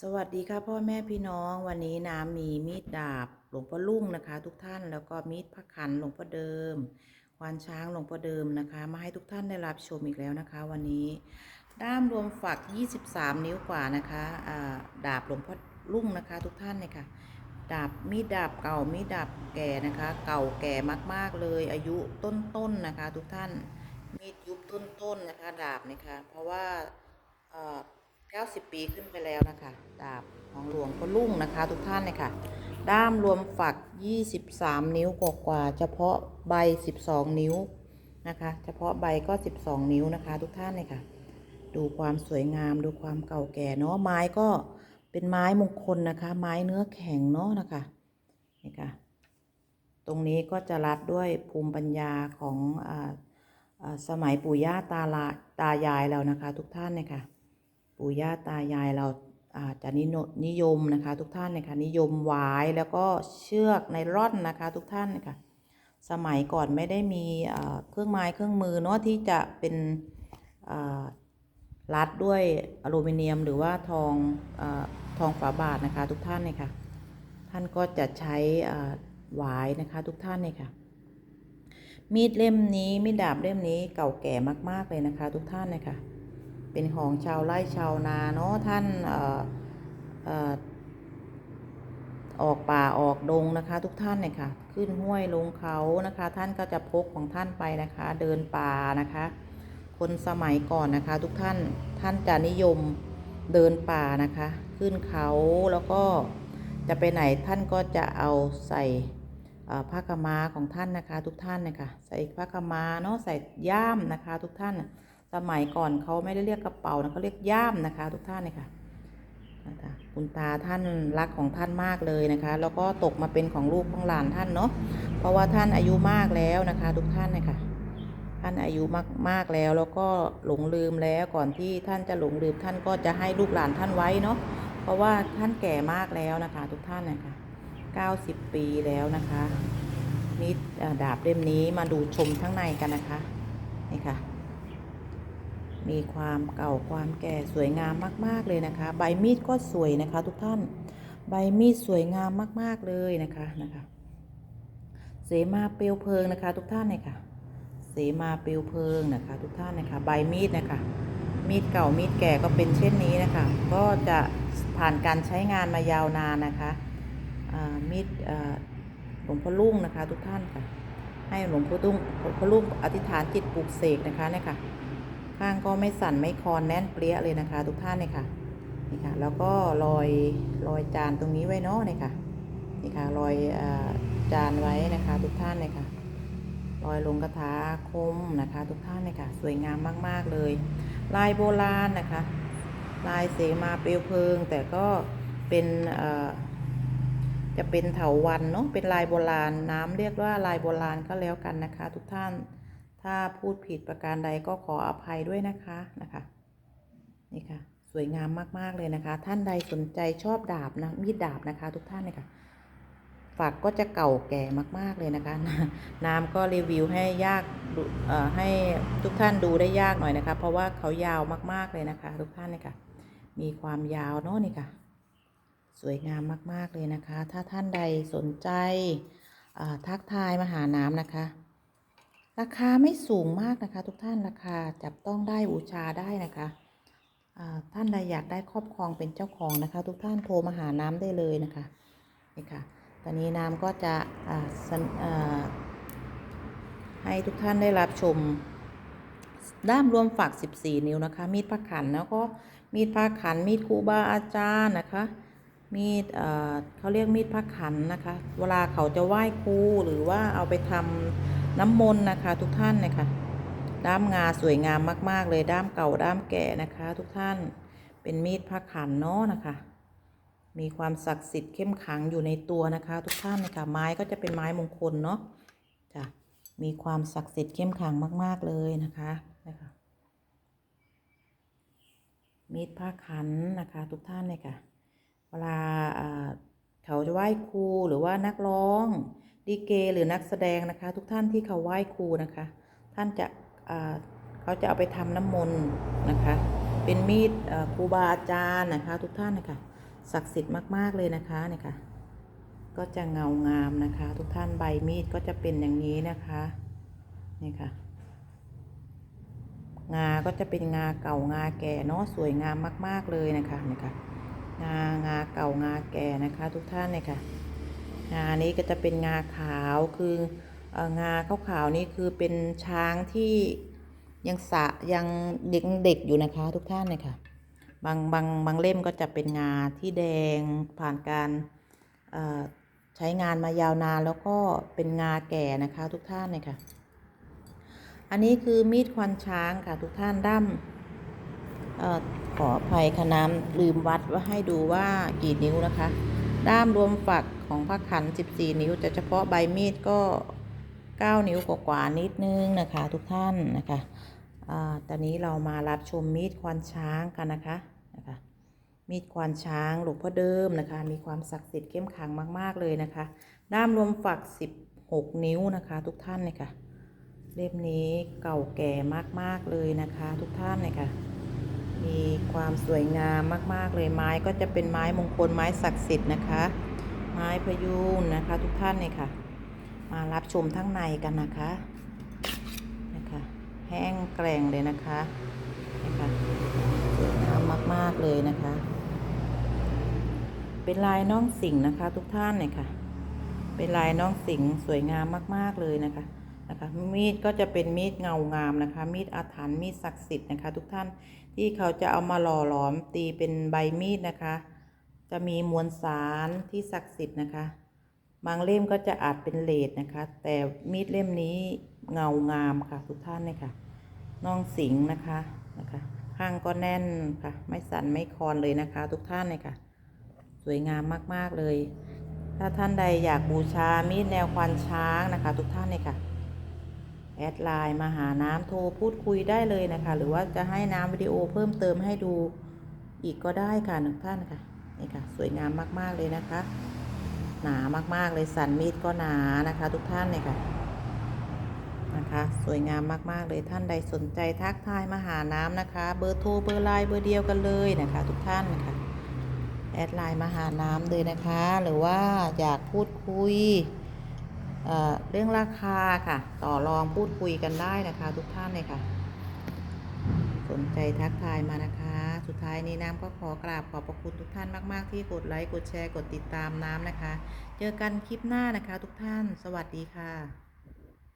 สวัสดีค่ะพ่อแม่พี่น้องวันนี้น้ำมีมีดดาบหลวงพ่อลุ่งนะคะ ทุกท่านแล้วก็มีดพระขันหลวงพ่อเดิมควานช้างหลวงพ่อเดิมนะคะ มาให้ทุกท่านได้รับชมอีกแล้วนะคะ วันนี้ด้ามรวมฝัก 23 นิ้วกว่านะคะดาบหลวงพ่อลุ่งนะคะ ทุกท่านเนี่ยค่ะ ดาบมีดดาบเก่ามีดดาบแก่นะคะ เก่าแก่มาก ๆเลย อายุต้นๆนนะคะ ทุกท่านมีดยุบต้นๆนนะคะ ดาบนะคะเพราะว่า 90 ปีขึ้นไปแล้วนะคะ ดาบของหลวงพ่อลุ่งนะคะ ทุกท่านเลยค่ะ ด้ามรวมฝัก 23 นิ้วกว่าๆเฉพาะใบ 12 นิ้วนะคะ เฉพาะใบก็ 12 นิ้วนะคะ ทุกท่านเลยค่ะ ดูความสวยงามดูความเก่าแก่เนาะไม้ก็เป็นไม้มงคลนะคะ ไม้เนื้อแข็งเนาะนะคะนี่ค่ะตรงนี้ก็จะรัดด้วยภูมิปัญญาของอสมัยปู่ย่าตาลาตายายเรานะคะ ทุกท่านเนี่ยค่ะ ปู่ย่าตายายเราอาจะนินนยมนะคะ ทุกท่านนะคะนิยมหวายแล้วก็เชือกในร่อนนะคะ ทุกท่านนะคะสมัยก่อนไม่ได้มีเครื่องไม้เครื่องมือเนาะที่จะเป็นรัดด้วยอลูมิเนียมหรือว่าทองอทองฝาบาทนะคะ ทุกท่านเนี่ยค่ะท่านก็จะใช้หวายนะคะ ทุกท่านเนี่ยค่ะมีดเล่มนี้มีดดาบเล่มนี้เก่าแก่มาก ๆ เลยนะคะ ทุกท่านเนี่ยค่ะ เป็นของชาวไร่ชาวนาเนาะท่านออกป่าออกดงนะคะ ทุกท่านเนี่ยค่ะ ขึ้นห้วยลงเขานะคะ ท่านก็จะพกของท่านไปนะคะ เดินป่านะคะ คนสมัยก่อนนะคะ ทุกท่านท่านจะนิยมเดินป่านะคะ ขึ้นเขาแล้วก็จะไปไหนท่านก็จะเอาใส่ผ้ากมาของท่านนะคะ ทุกท่านนะคะใส่ผ้ากมาเนาะใส่ย่ามนะคะ ทุกท่านนะ สมัยก่อนเขาไม่ได้เรียกกระเป๋านะเขาเรียกย่ามนะคะ ทุกท่านเลยค่ะนะคะคุณตาท่านรักของท่านมากเลยนะคะ แล้วก็ตกมาเป็นของลูกของหลานท่านเนาะเพราะว่าท่านอายุมากแล้วนะคะ ทุกท่านเลยค่ะท่านอายุมากมากแล้วแล้วก็หลงลืมแล้วก่อนที่ท่านจะหลงลืมท่านก็จะให้ลูกหลานท่านไว้เนาะเพราะว่าท่านแก่มากแล้วนะคะ ทุกท่านนะคะ90 ปีแล้วนะคะนี่ดาบเล่มนี้มาดูชมข้างในกันนะคะนี่ค่ะ มีความเก่าความแก่สวยงามมาก ๆ เลยนะคะ ใบมีดก็สวยนะคะ ทุกท่าน ใบมีดสวยงามมาก ๆ เลยนะคะนะคะเสมาเปลวเพลิงนะคะ ทุกท่านเลยค่ะ เสมาเปลวเพลิงนะคะ ทุกท่านนะคะ ใบมีดนะคะ มีดเก่ามีดแก่ก็เป็นเช่นนี้นะคะ ก็จะผ่านการใช้งานมายาวนานนะคะมีดหลวงพ่อลุ่งนะคะ ทุกท่านค่ะ ให้หลวงพ่อลุ่งหลวงพ่อลุ่งอธิษฐานจิตปลูกเสกนะคะเนี่ยค่ะ ข้างก็ไม่สั่นไม่คลอนแน่นเปรี้ยเลยนะคะ ทุกท่านเลยค่ะนี่ค่ะ แล้วก็รอยรอยจานตรงนี้ไว้เนาะนี่ค่ะนี่ค่ะรอยอจานไว้นะคะ ทุกท่านเลยค่ะรอยลงกระถาอาคมนะคะ ทุกท่านเลยค่ะ สวยงามมาก ๆ เลย ลายโบราณนะคะ ลายเสมาเปลวเพลิง แต่ก็เป็นจะเป็นเถาวันเนาะเป็นลายโบราณน้ำเรียกว่าลายโบราณก็แล้วกันนะคะ ทุกท่าน ถ้าพูดผิดประการใดก็ขออภัยด้วยนะคะนะคะ นี่ค่ะ สวยงามมาก ๆ เลยนะคะ ท่านใดสนใจชอบดาบนะมีดดาบนะคะ ทุกท่านเลยค่ะฝักก็จะเก่าแก่มาก ๆ เลยนะคะ น้ำก็รีวิวให้ยากให้ทุกท่านดูได้ยากหน่อยนะคะ เพราะว่าเขายาวมาก ๆ เลยนะคะ ทุกท่านเลยค่ะ มีความยาวเนาะนี่ค่ะ สวยงามมาก ๆ เลยนะคะ ถ้าท่านใดสนใจทักทายมาหาน้ำนะคะ ราคาไม่สูงมากนะคะ ทุกท่านราคาจับต้องได้บูชาได้นะคะท่านใดอยากได้ครอบครองเป็นเจ้าของนะคะ ทุกท่านโทรมาหาน้ำได้เลยนะคะนี่ค่ะตอนนี้น้ำก็จะให้ทุกท่านได้รับชม ด้ามรวมฝัก 14 นิ้วนะคะ มีดพระขันแล้วก็มีดพระขัน มีดครูบาอาจารย์นะคะ มีดเขาเรียกมีดพระขันนะคะ เวลาเขาจะไหว้ครูหรือว่าเอาไปทำ น้ำมนต์นะคะ ทุกท่านนะคะด้ามงาสวยงามมาก ๆ เลยด้ามเก่าด้ามแก่นะคะ ทุกท่านเป็นมีดพระขันเนาะนะคะ มีความศักดิ์สิทธิ์เข้มขังอยู่ในตัวนะคะ ทุกท่านนะคะไม้ก็จะเป็นไม้มงคลเนาะจ้ะมีความศักดิ์สิทธิ์เข้มขังมาก ๆเลยนะคะนะคะ มีดผ้าขันนะคะ ทุกท่านเลยค่ะเวลาอ่าเขาจะไหว้ครูหรือว่านักร้อง ดีเกหรือนักแสดงนะคะ ทุกท่านที่เขาไหว้ครูนะคะ ท่านจะเขาจะเอาไปทำน้ำมนต์นะคะ เป็นมีดครูบาอาจารย์นะคะ ทุกท่านนะคะศักดิ์สิทธิ์มาก ๆ เลยนะคะเนี่ยค่ะก็จะเงางามนะคะ ทุกท่านใบมีดก็จะเป็นอย่างนี้นะคะนี่ค่ะ งาก็จะเป็นงาเก่างาแก่เนาะสวยงามมาก ๆเลยนะคะนี่ค่ะงางาเก่างาแก่นะคะ ทุกท่านเนี่ยค่ะ งานี้ก็จะเป็นงาขาวคืองาขาวๆนี่คือเป็นช้างที่ยังสะยังเด็กเด็กอยู่นะคะทุกท่านเลยค่ะบางบางบางเล่มก็จะเป็นงาที่แดงผ่านการใช้งานมายาวนานแล้วก็เป็นงาแก่นะคะทุกท่านเลยค่ะ อันนี้คือมีดควันช้างค่ะทุกท่านด้ามขออภัยค่ะน้ำลืมวัดว่าให้ดูว่ากี่นิ้วนะคะ ด้ามรวมฝักของพระขัน 14 นิ้ว แต่เฉพาะใบมีดก็ 9 นิ้วกว่าๆนิดนึงนะคะทุกท่านนะคะอตอนนี้เรามารับชมมีดควานช้างกันนะคะนะคะ มีดควานช้างหลวงพ่อเดิมนะคะ มีความศักดิ์สิทธิ์เข้มขังมาก ๆ เลยนะคะ ด้ามรวมฝัก 16 นิ้วนะคะทุกท่านเนี่ยค่ะ เล่มนี้เก่าแก่มาก ๆ เลยนะคะทุกท่านเนี่ยค่ะ มีความสวยงามมาก ๆ เลยไม้ก็จะเป็นไม้มงคลไม้ศักดิ์สิทธิ์นะคะ ไม้พยูนนะคะ ทุกท่านเนี่ยค่ะ มารับชมทั้งในกันนะคะนะคะ แห้งแกร่งเลยนะคะนะคะสวยงามมาก ๆ เลยนะคะ เป็นลายน้องสิงห์นะคะ ทุกท่านเนี่ยค่ะ เป็นลายน้องสิงห์สวยงามมาก ๆ เลยนะคะ นะคะมีดก็จะเป็นมีดเงางามนะคะ มีดอาถรรพ์มีดศักดิ์สิทธิ์นะคะ ทุกท่านที่เขาจะเอามาหล่อหลอมตีเป็นใบมีดนะคะ จะมีมวลสารที่ศักดิ์สิทธิ์นะคะ บางเล่มก็จะอาจเป็นเลดนะคะ แต่มีดเล่มนี้เงางามค่ะ ทุกท่านเนี่ยค่ะน้องสิงห์นะคะนะคะ ข้างก็แน่นค่ะ ไม่สั่นไม่คลอนเลยนะคะ ทุกท่านเนี่ยค่ะ สวยงามมากๆเลย ถ้าท่านใดอยากบูชามีดแนวควันช้างนะคะ ทุกท่านเนี่ยค่ะ แอดไลน์มาหาน้ำโทรพูดคุยได้เลยนะคะ หรือว่าจะให้น้ำวิดีโอเพิ่มเติมให้ดูอีกก็ได้ค่ะทุกท่านค่ะนี่ค่ะ สวยงามมากๆเลยนะคะ หนามากๆเลยสันมีดก็หนานะคะ ทุกท่านเนี่ยค่ะนะคะ สวยงามมากๆเลยท่านใดสนใจทักทายมาหาน้ำนะคะ เบอร์โทรเบอร์ไลน์เบอร์เดียวกันเลยนะคะ ทุกท่านนะคะแอดไลน์มาหาน้ำเลยนะคะ หรือว่าอยากพูดคุย เรื่องราคาค่ะ ต่อรองพูดคุยกันได้นะคะ ทุกท่านเลยค่ะ สนใจทักทายมานะคะ สุดท้ายนี้น้ำก็ขอกราบขอบพระคุณทุกท่านมากๆ ที่กดไลค์กดแชร์กดติดตามน้ำนะคะ เจอกันคลิปหน้านะคะ ทุกท่าน สวัสดีค่ะ